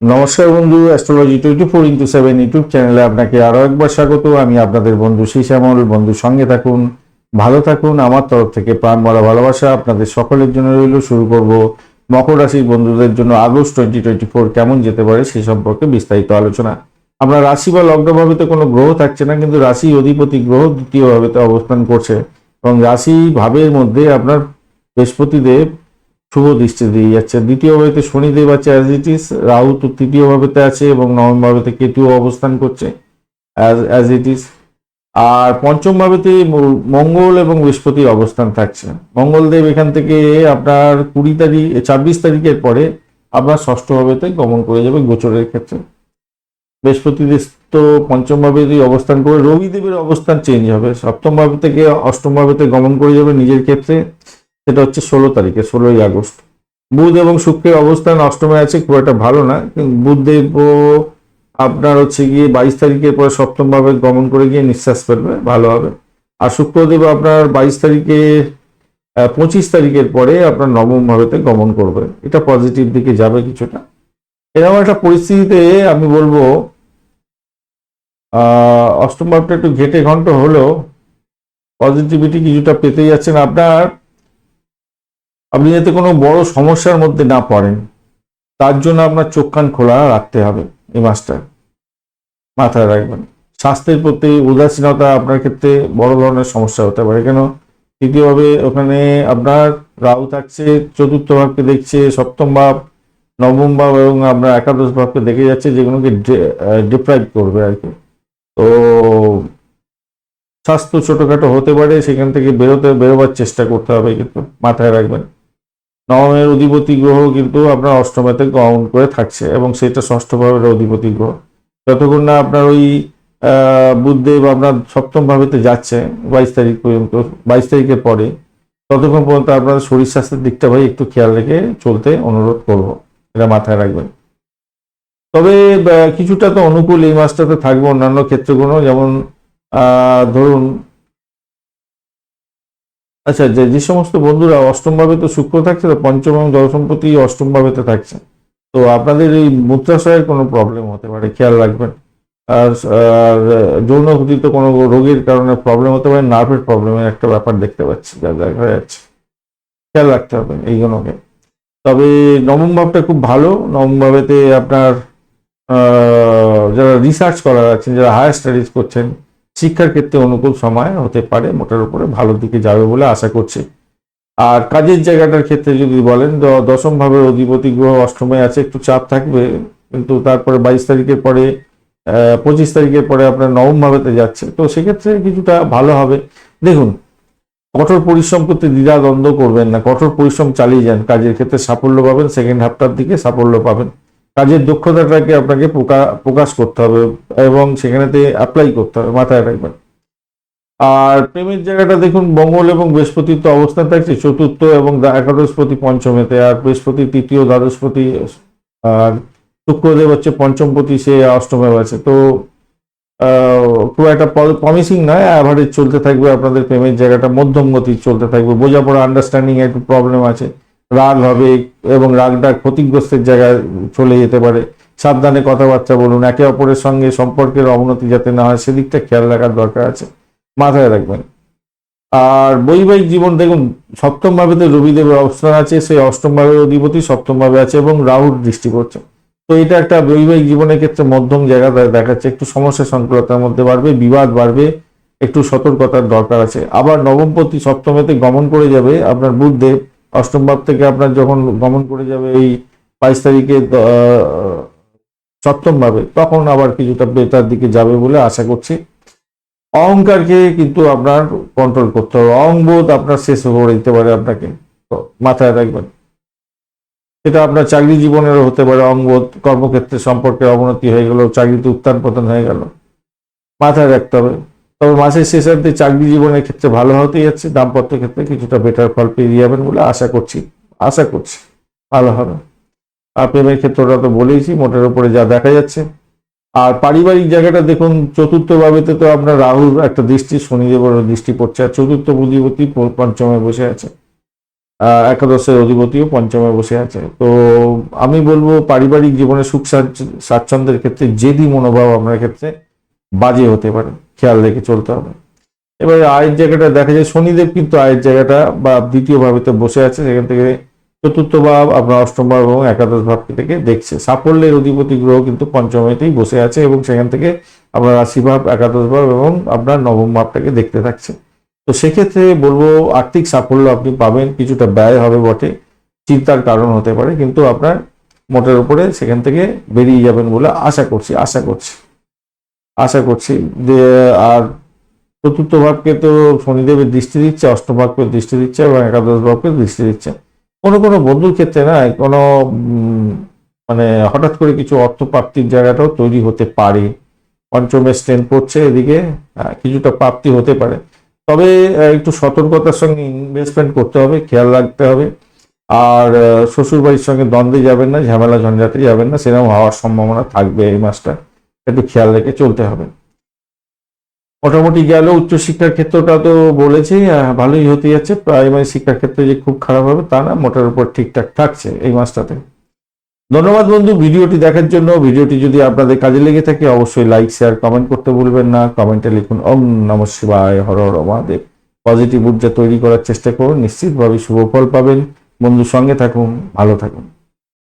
নমস্কার বন্ধু astrology twenty four into seven YouTube চ্যানেলে আপনাকে আরও একবার স্বাগত। আমি আপনাদের বন্ধু শ্যামল বন্ধুর সঙ্গে থাকুন, ভালো থাকুন। আমার তরফ থেকে প্রাণ ভরা ভালোবাসা আপনাদের সকলের জন্য রইল। শুরু করব মকর রাশির বন্ধুদের জন্য আগস্ট টোয়েন্টি টোয়েন্টি ফোর কেমন যেতে পারে সে সম্পর্কে বিস্তারিত আলোচনা। আমরা রাশি বা লগ্নভাবেতে কোনো গ্রহ থাকছে না, কিন্তু রাশি অধিপতি গ্রহ দ্বিতীয় ভাবেতে অবস্থান করছে। এবং রাশি ভাবের মধ্যে আপনার বৃহস্পতিদেব শুভ দৃষ্টি দিয়ে যাচ্ছে। দ্বিতীয় ভাবেতে শনিদেব আছে অ্যাজ ইট ইস রাহু তো তৃতীয় ভাবেতে আছে এবং নবম ভাবেতে কেতুও অবস্থান করছে অ্যাজ অ্যাজ ইট ইস আর পঞ্চম ভাবেতে মঙ্গল এবং বৃহস্পতির অবস্থান থাকছে। মঙ্গলদেব এখান থেকে আপনার কুড়ি তারিখ, ছাব্বিশ তারিখের পরে আপনার ষষ্ঠ ভাবেতে গমন করে যাবে গোচরের ক্ষেত্রে। বৃহস্পতিদেব তো পঞ্চম ভাবেতেই অবস্থান করে, রবিদেবের অবস্থান চেঞ্জ হবে। সপ্তম ভাবে থেকে অষ্টম ভাবেতে গমন করে যাবে নিজের ক্ষেত্রে। সেটা হচ্ছে ষোলো তারিখে, ষোলোই আগস্ট। বুধ এবং শুক্রের অবস্থান অষ্টমে আছে, খুব একটা ভালো না। বুধদেব আপনার হচ্ছে গিয়ে বাইশ তারিখের পরে সপ্তম ভাবে গমন করে গিয়ে নিঃশ্বাস ফেলবে, ভালো হবে। আর শুক্রদেব আপনার বাইশ তারিখে পঁচিশ তারিখের পরে আপনার নবম ভাবেতে গমন করবে। এটা পজিটিভ দিকে যাবে কিছুটা। এরকম একটা পরিস্থিতিতে আমি বলব অষ্টম ভাবটা একটু ঘেটে ঘন্ট হলেও পজিটিভিটি কিছুটা পেতে যাচ্ছেন। আপনার আপনি যাতে কোনো বড় সমস্যার মধ্যে না পড়েন, তার জন্য আপনার চোখ কান খোলা রাখতে হবে এই মাসটা মাথায় রাখবেন। স্বাস্থ্যের প্রতি উদাসীনতা আপনার ক্ষেত্রে বড় ধরনের সমস্যা হতে পারে। কেন? তৃতীয়ভাবে ওখানে আপনার রাহু থাকছে, চতুর্থ ভাবকে দেখছে, সপ্তম ভাব, নবম ভাব এবং আপনার একাদশ ভাবকে দেখে যাচ্ছে, যেগুলোকে ডিপ্রাইভ করবে আর কি। তো স্বাস্থ্য ছোটোখাটো হতে পারে, সেখান থেকে বেরোতে, বেরোবার চেষ্টা করতে হবে কিন্তু মাথায় রাখবেন। নবমের অধিপতি গ্রহ কিন্তু আপনার অষ্টমেতে গমন করে থাকছে এবং সেটা ষষ্ঠ ভাবের অধিপতি গ্রহ। যতক্ষণ না আপনার ওই আহ, বুধদেব আপনার সপ্তম ভাবেতে যাচ্ছে বাইশ তারিখ পর্যন্ত বাইশ তারিখের পরে ততক্ষণ পর্যন্ত আপনার শরীর স্বাস্থ্যের দিকটা ভাই একটু খেয়াল রেখে চলতে অনুরোধ করব। এটা মাথায় রাখবেন। তবে কিছুটা তো অনুকূল এই মাসটাতে থাকবে অন্যান্য ক্ষেত্রগুলো যেমন ধরুন আচ্ছা যে যে সমস্ত বন্ধুরা অষ্টম ভাবে তো শুক্র থাকছে, তো পঞ্চম এবং দশমপতি অষ্টম ভাবেতে থাকছে। তো আপনাদের এই মূত্রাশয়ের কোনো প্রবলেম হতে পারে, খেয়াল রাখবেন। আর আর, যৌন ঘটিত কোনো রোগের কারণে প্রবলেম হতে পারে নার্ভের প্রবলেমের একটা ব্যাপার দেখতে পাচ্ছি, যা দেখা যাচ্ছে। খেয়াল রাখতে হবে এইগুলোকে। তবে নবম ভাবটা খুব ভালো, নবম ভাবেতে আপনার যারা রিসার্চ করার আছেন, যারা হায়ার স্টাডিজ করছেন শিক্ষার ক্ষেত্রে অনুকূল সময় হতে পারে, মোটার উপরে ভালো দিকে যাবে বলে আশা করছে। আর কাজের জায়গাটার ক্ষেত্রে যদি বলেন দশম ভাবের অধিপতি গ্রহ অষ্টমে আছে, একটু চাপ থাকবে, কিন্তু তারপরে বাইশ তারিখের পরে পঁচিশ তারিখের পরে আপনার নবম ভাবেতে যাচ্ছে, তো সেক্ষেত্রে কিছুটা ভালো হবে। দেখুন, কঠোর পরিশ্রম করতে দ্বিধা দ্বন্দ্ব করবেন না, কঠোর পরিশ্রম চালিয়ে যান, কাজের ক্ষেত্রে সাফল্য পাবেন সেকেন্ড হাফটার দিকে সাফল্য পাবেন। কাজের দক্ষতাটাকে আপনাকে প্রকা- প্রকাশ করতে হবে এবং সেখানেতে অ্যাপ্লাই করতে হবে, মাথায় রাখবেন। আর প্রেমের জায়গাটা দেখুন, মঙ্গল এবং বৃহস্পতির তো অবস্থান থাকছে, চতুর্থ এবং একাদশপতি পঞ্চমেতে, আর বৃহস্পতি, তৃতীয় দ্বাদশপতি, আর শুক্রদেব হচ্ছে পঞ্চমপতি, সে অষ্টমে আছে তো খুব একটা প্রমিসিং নয় অ্যাভারেজ চলতে থাকবে আপনাদের প্রেমের জায়গাটা মধ্যম গতি চলতে থাকবে বোঝাপড়া আন্ডারস্ট্যান্ডিং একটু প্রবলেম আছে। রাগ হবে এবং রাগটা ক্ষতিগ্রস্তের জায়গায় চলে যেতে পারে। সাবধানে কথাবার্তা বলুন, একে অপরের সঙ্গে সম্পর্কের অবনতি যাতে না হয়, সেদিকটা খেয়াল রাখার দরকার আছে। মাথায় রাখবেন। আর বৈবাহিক জীবন, দেখুন সপ্তম ভাবেতে রবিদেবের অবস্থান আছে, সেই অষ্টম ভাবের অধিপতি সপ্তম ভাবে আছে এবং রাহুর দৃষ্টি করছে তো এটা একটা বৈবাহিক জীবনের ক্ষেত্রে মধ্যম জায়গা দেখাচ্ছে, একটু সমস্যা সংকুলতার মধ্যে বাড়বে, বিবাদ বাড়বে, একটু সতর্কতার দরকার আছে। আবার নবমপতি সপ্তমেতে গমন করে যাবে আপনার বুধদেব অষ্টম ভাব থেকে আপনার যখন গমন করে যাবে এই বাইশ তারিখে সপ্তম ভাবে, তখন আবার কিছুটা বেতার দিকে যাবে বলে আশা করছি। অহংকারকে কিন্তু আপনার কন্ট্রোল করতে হবে। অহংবোধ আপনার শেষ করে দিতে পারে আপনাকে। মাথায় রাখবেন। এটা আপনার চাকরি জীবনেরও হতে পারে। অঙ্গবোধ কর্মক্ষেত্রে সম্পর্কে অবনতি হয়ে গেল, চাকরিতে উত্থান পতন হয়ে গেল। মাথায় রাখতে হবে। তবে মাসের শেষার্ধে চাকরি জীবনের ক্ষেত্রে ভালো হতে যাচ্ছে দাম্পত্য ক্ষেত্রে কিছুটা বেটার ফল পেয়ে যাবেন বলে আশা করছি আশা করছি ভালো হবে। আর প্রেমের ক্ষেত্রটা তো বলেইছি, মোটের উপরে যা দেখা যাচ্ছে। আর পারিবারিক জায়গাটা দেখুন চতুর্থ ভাবেতে তো আপনার রাহুর একটা দৃষ্টি, শনিদেবের দৃষ্টি পড়ছে, আর চতুর্থ বুদ্ধিপতি পঞ্চমে বসে আছে। একাদশের অধিপতিও পঞ্চমে বসে আছে। তো আমি বলব, পারিবারিক জীবনে সুখ স্বাচ্ছন্দ্যের ক্ষেত্রে জেদি মনোভাব আপনার ক্ষেত্রে বাজে হতে পারে, খেয়াল রেখে চলতে হবে। এবারে আয়ের জায়গাটা দেখা যায়, শনিদেব কিন্তু আয়ের জায়গাটা বা দ্বিতীয় ভাবেতে বসে আছে, সেখান থেকে চতুর্থ ভাব, আপনার অষ্টম ভাব এবং একাদশ ভাব থেকে দেখছে। সাফল্যের অধিপতি গ্রহ কিন্তু পঞ্চমেতেই বসে আছে এবং সেখান থেকে আপনার রাশি ভাব, একাদশ ভাব এবং আপনার নবম ভাবটাকে দেখতে থাকছে। তো সেক্ষেত্রে বলব, আর্থিক সাফল্য আপনি পাবেন, কিছুটা ব্যয় হবে বটে, চিন্তার কারণ হতে পারে, কিন্তু আপনার মোটের উপরে সেখান থেকে বেরিয়ে যাবেন বলে আশা করছি আশা করছি। আশা করছি যে, আর চতুর্থ ভাবকে তো শনিদেবের দৃষ্টি দিচ্ছে, অষ্টম ভাবকে দৃষ্টি দিচ্ছে এবং একাদশ ভাবকে দৃষ্টি দিচ্ছে। কোনো কোনো বন্ধুর ক্ষেত্রে না, কোনো মানে হঠাৎ করে কিছু অর্থ প্রাপ্তির জায়গাটাও তৈরি হতে পারে। পঞ্চমের স্ট্রেন পড়ছে এদিকে কিছুটা প্রাপ্তি হতে পারে। তবে একটু সতর্কতার সঙ্গে ইনভেস্টমেন্ট করতে হবে, খেয়াল রাখতে হবে। আর শ্বশুরবাড়ির সঙ্গে দ্বন্দ্বে যাবেন না, ঝামেলা ঝঞ্ঝাটে যাবেন না, সেরকম হওয়ার সম্ভাবনা থাকবে এই মাসটা। একটু খেয়াল রেখে চলতে হবে। মোটামুটি গেল উচ্চশিক্ষার ক্ষেত্রটা তো বলেছি ভালোই হতে যাচ্ছে। প্রাইমারি শিক্ষার ক্ষেত্রে যে খুব খারাপ হবে তা না, মোটার উপর ঠিকঠাক থাকছে এই মাসটাতে। ধন্যবাদ বন্ধু, ভিডিওটি দেখার জন্য। ভিডিওটি যদি আপনাদের কাজে লেগে থাকে, অবশ্যই লাইক শেয়ার কমেন্ট করতে ভুলবেন না। কমেন্টে লিখুন, ওম নম শিবায় হর হর মহাদেব। পজিটিভ ঊর্জা তৈরি করার চেষ্টা করুন, নিশ্চিতভাবে শুভ ফল পাবেন। বন্ধুর সঙ্গে থাকুন, ভালো থাকুন।